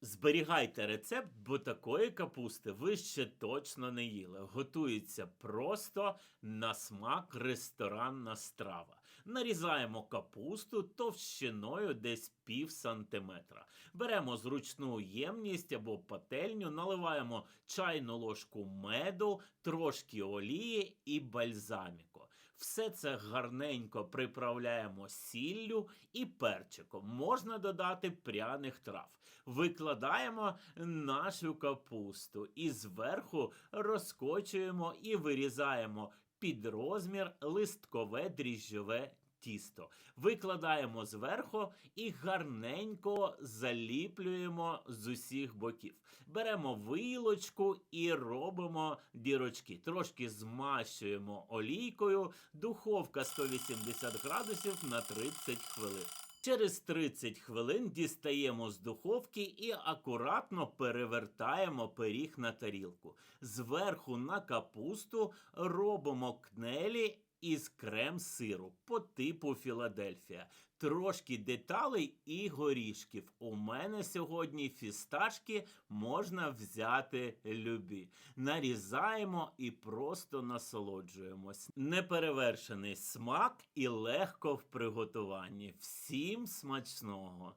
Зберігайте рецепт, бо такої капусти ви ще точно не їли. Готується просто на смак ресторанна страва. Нарізаємо капусту товщиною десь пів сантиметра. Беремо зручну ємність або пательню, наливаємо чайну ложку меду, трошки олії і бальзаміко. Все це гарненько приправляємо сіллю і перчиком. Можна додати пряних трав. Викладаємо нашу капусту і зверху розкочуємо і вирізаємо під розмір листкове дріжджове тісто. Викладаємо зверху і гарненько заліплюємо з усіх боків. Беремо вилочку і робимо дірочки. Трошки змащуємо олійкою. Духовка 180 градусів на 30 хвилин. Через 30 хвилин дістаємо з духовки і акуратно перевертаємо пиріг на тарілку. Зверху на капусту робимо кнелі із крем-сиру по типу Філадельфія. Трошки деталей і горішків. У мене сьогодні фісташки можна взяти любі. Нарізаємо і просто насолоджуємось. Неперевершений смак і легко в приготуванні. Всім смачного!